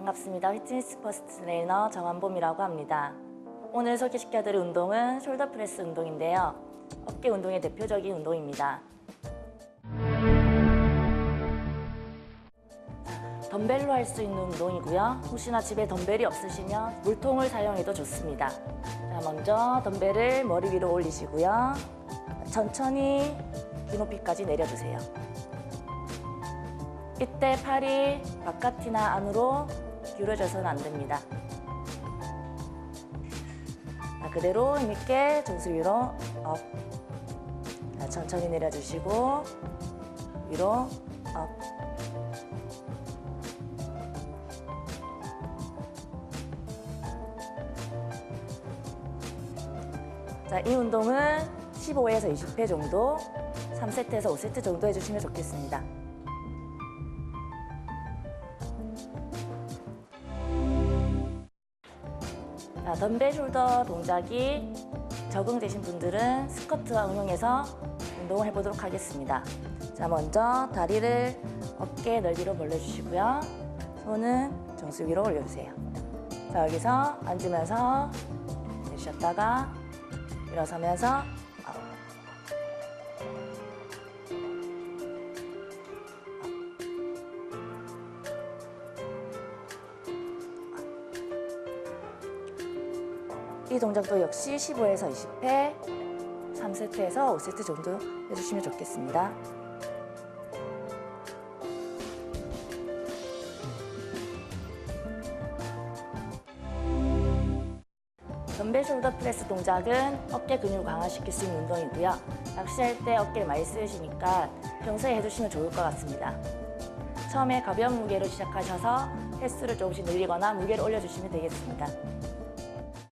반갑습니다. 휘트니스 퍼스트 트레이너 정한봄이라고 합니다. 오늘 소개시켜드릴 운동은 숄더 프레스 운동인데요. 어깨 운동의 대표적인 운동입니다. 덤벨로 할 수 있는 운동이고요. 혹시나 집에 덤벨이 없으시면 물통을 사용해도 좋습니다. 자, 먼저 덤벨을 머리 위로 올리시고요. 천천히 귀 높이까지 내려주세요. 이때 팔이 바깥이나 안으로 기울어져서는 안 됩니다. 자, 그대로 힘있게 정수 위로 업. 자, 천천히 내려주시고 위로 업. 자, 이 운동은 15회에서 20회 정도, 3세트에서 5세트 정도 해주시면 좋겠습니다. 덤벨 숄더 동작이 적응되신 분들은 스쿼트와 응용해서 운동을 해보도록 하겠습니다. 자, 먼저 다리를 어깨 넓이로 벌려주시고요. 손은 정수 위로 올려주세요. 자, 여기서 앉으면서 내쉬었다가 일어서면서 이 동작도 역시 15에서 20회, 3세트에서 5세트 정도 해주시면 좋겠습니다. 덤벨 숄더 프레스 동작은 어깨 근육을 강화시킬 수 있는 운동이고요. 낚시할 때 어깨를 많이 쓰시니까 평소에 해주시면 좋을 것 같습니다. 처음에 가벼운 무게로 시작하셔서 횟수를 조금씩 늘리거나 무게를 올려주시면 되겠습니다.